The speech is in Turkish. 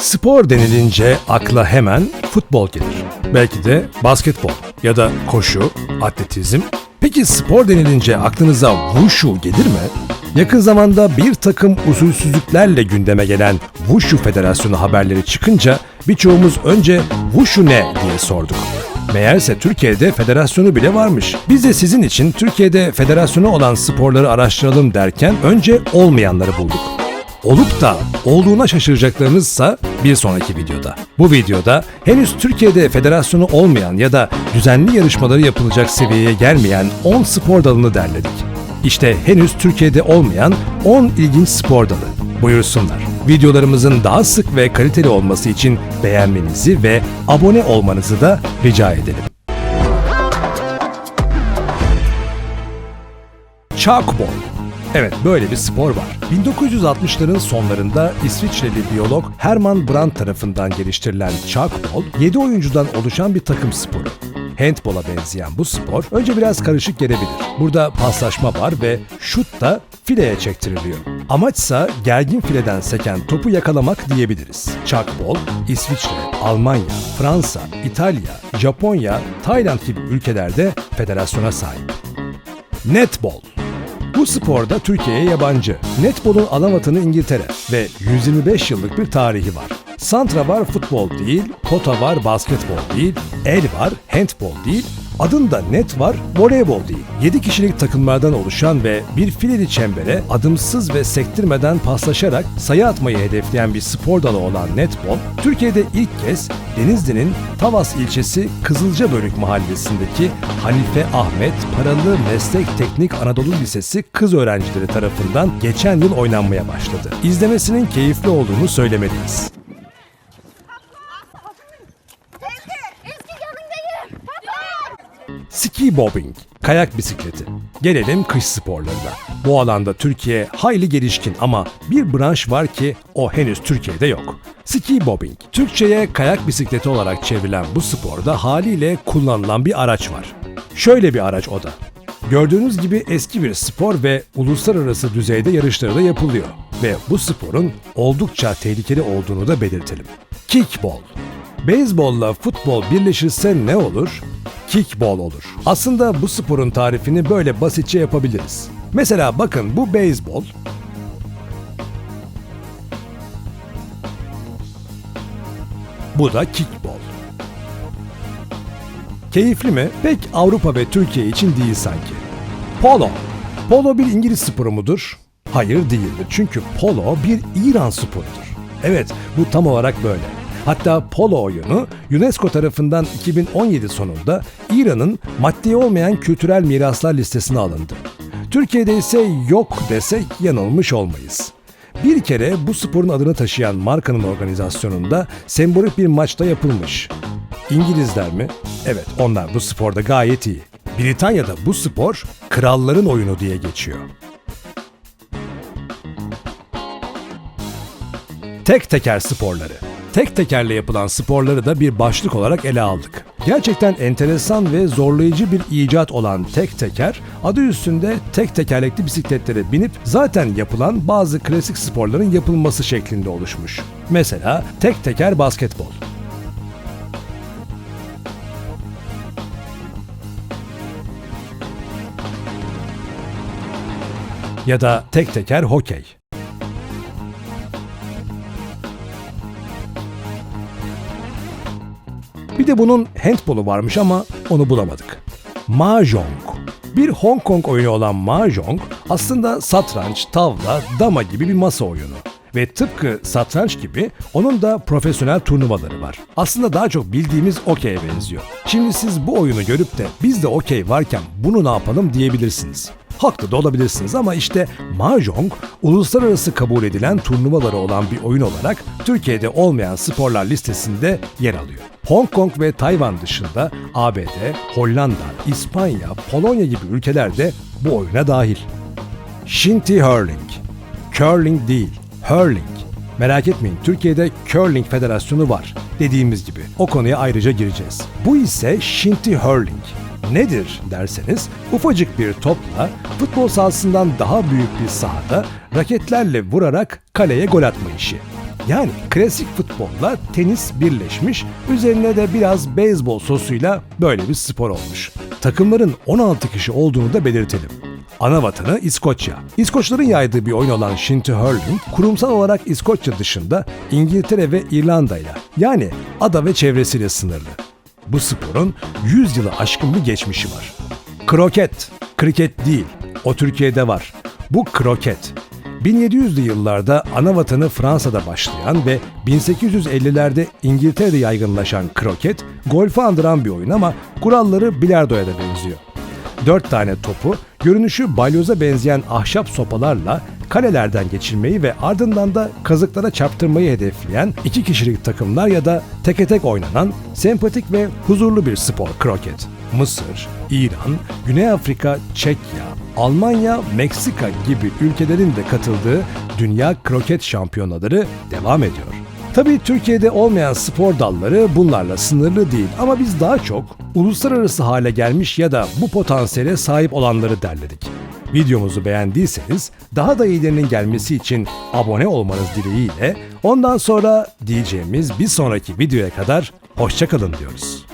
Spor denilince akla hemen futbol gelir. Belki de basketbol ya da koşu, atletizm. Peki spor denilince aklınıza wushu gelir mi? Yakın zamanda bir takım usulsüzlüklerle gündeme gelen Wushu Federasyonu haberleri çıkınca birçoğumuz önce Wushu ne diye sorduk. Meğerse Türkiye'de federasyonu bile varmış. Biz de sizin için Türkiye'de federasyonu olan sporları araştıralım derken önce olmayanları bulduk. Olup da olduğuna şaşıracaklarınızsa bir sonraki videoda. Bu videoda henüz Türkiye'de federasyonu olmayan ya da düzenli yarışmaları yapılacak seviyeye gelmeyen 10 spor dalını derledik. İşte henüz Türkiye'de olmayan 10 ilginç spor dalı. Buyursunlar. Videolarımızın daha sık ve kaliteli olması için beğenmenizi ve abone olmanızı da rica edelim. Chalkball. Evet böyle bir spor var. 1960'ların sonlarında İsviçreli biyolog Hermann Brandt tarafından geliştirilen Chalkball, 7 oyuncudan oluşan bir takım sporu. Handball'a benzeyen bu spor önce biraz karışık gelebilir. Burada paslaşma var ve şut da fileye çektiriliyor. Amaçsa gergin fileden seken topu yakalamak diyebiliriz. Chalkball, İsviçre, Almanya, Fransa, İtalya, Japonya, Tayland gibi ülkelerde federasyona sahip. Netball bu sporda Türkiye'ye yabancı. Netball'un ana vatanı İngiltere ve 125 yıllık bir tarihi var. Santra var futbol değil, pota var basketbol değil, el var handball değil, adında net var voleybol değil. 7 kişilik takımlardan oluşan ve bir fileli çembere adımsız ve sektirmeden paslaşarak sayı atmayı hedefleyen bir spor dalı olan netball, Türkiye'de ilk kez Denizli'nin Tavas ilçesi Kızılcabölük mahallesindeki Hanife Ahmet Paralı Meslek Teknik Anadolu Lisesi kız öğrencileri tarafından geçen yıl oynanmaya başladı. İzlemesinin keyifli olduğunu söylemeliyiz. Eski yanındayım. Ski bobbing, kayak bisikleti. Gelelim kış sporlarına. Bu alanda Türkiye hayli gelişkin ama bir branş var ki o henüz Türkiye'de yok. Ski bobbing. Türkçe'ye kayak bisikleti olarak çevrilen bu sporda haliyle kullanılan bir araç var. Şöyle bir araç o da. Gördüğünüz gibi eski bir spor ve uluslararası düzeyde yarışları da yapılıyor. Ve bu sporun oldukça tehlikeli olduğunu da belirtelim. Kickball. Beyzbolla futbol birleşirse ne olur? Kickball olur. Aslında bu sporun tarifini böyle basitçe yapabiliriz. Mesela bakın bu beyzbol. Bu da kickball. Keyifli mi? Pek Avrupa ve Türkiye için değil sanki. Polo. Polo bir İngiliz sporu mudur? Hayır değildir. Çünkü polo bir İran sporudur. Evet, bu tam olarak böyle. Hatta polo oyunu UNESCO tarafından 2017 sonunda İran'ın maddi olmayan kültürel miraslar listesine alındı. Türkiye'de ise yok desek yanılmış olmayız. Bir kere bu sporun adını taşıyan markanın organizasyonunda sembolik bir maçta yapılmış. İngilizler mi? Evet, onlar bu sporda gayet iyi. Britanya'da bu spor kralların oyunu diye geçiyor. Tek teker sporları. Tek tekerle yapılan sporları da bir başlık olarak ele aldık. Gerçekten enteresan ve zorlayıcı bir icat olan tek teker, adı üstünde tek tekerlekli bisikletlere binip zaten yapılan bazı klasik sporların yapılması şeklinde oluşmuş. Mesela tek teker basketbol. Ya da tek teker hokey. Bir de bunun handbolu varmış ama onu bulamadık. Mahjong. Bir Hong Kong oyunu olan Mahjong aslında satranç, tavla, dama gibi bir masa oyunu. Ve tıpkı satranç gibi onun da profesyonel turnuvaları var. Aslında daha çok bildiğimiz okey'e benziyor. Şimdi siz bu oyunu görüp de biz de okey varken bunu ne yapalım diyebilirsiniz. Haklı da olabilirsiniz ama işte Mahjong uluslararası kabul edilen turnuvaları olan bir oyun olarak Türkiye'de olmayan sporlar listesinde yer alıyor. Hong Kong ve Tayvan dışında ABD, Hollanda, İspanya, Polonya gibi ülkeler de bu oyuna dahil. Shinty Hurling. Curling değil, hurling. Merak etmeyin Türkiye'de Curling Federasyonu var. Dediğimiz gibi o konuya ayrıca gireceğiz. Bu ise Shinty Hurling. Nedir derseniz ufacık bir topla futbol sahasından daha büyük bir sahada raketlerle vurarak kaleye gol atma işi. Yani klasik futbolla tenis birleşmiş, üzerine de biraz beyzbol sosuyla böyle bir spor olmuş. Takımların 16 kişi olduğunu da belirtelim. Ana vatanı İskoçya. İskoçların yaydığı bir oyun olan Shinty Hurling, kurumsal olarak İskoçya dışında İngiltere ve İrlanda ile yani ada ve çevresiyle sınırlı. Bu sporun 100 yılı aşkın bir geçmişi var. Kroket, kriket değil, o Türkiye'de var. Bu kroket. 1700'lü yıllarda ana vatanı Fransa'da başlayan ve 1850'lerde İngiltere'de yaygınlaşan kroket, golfü andıran bir oyun ama kuralları bilardoya da benziyor. Dört tane topu, görünüşü balyoza benzeyen ahşap sopalarla kalelerden geçirmeyi ve ardından da kazıklara çarptırmayı hedefleyen iki kişilik takımlar ya da teke tek oynanan sempatik ve huzurlu bir spor kroket. Mısır, İran, Güney Afrika, Çekya, Almanya, Meksika gibi ülkelerin de katıldığı Dünya Kroket Şampiyonaları devam ediyor. Tabii Türkiye'de olmayan spor dalları bunlarla sınırlı değil ama biz daha çok uluslararası hale gelmiş ya da bu potansiyele sahip olanları derledik. Videomuzu beğendiyseniz daha da iyilerinin gelmesi için abone olmanız dileğiyle ondan sonra diyeceğimiz bir sonraki videoya kadar hoşçakalın diyoruz.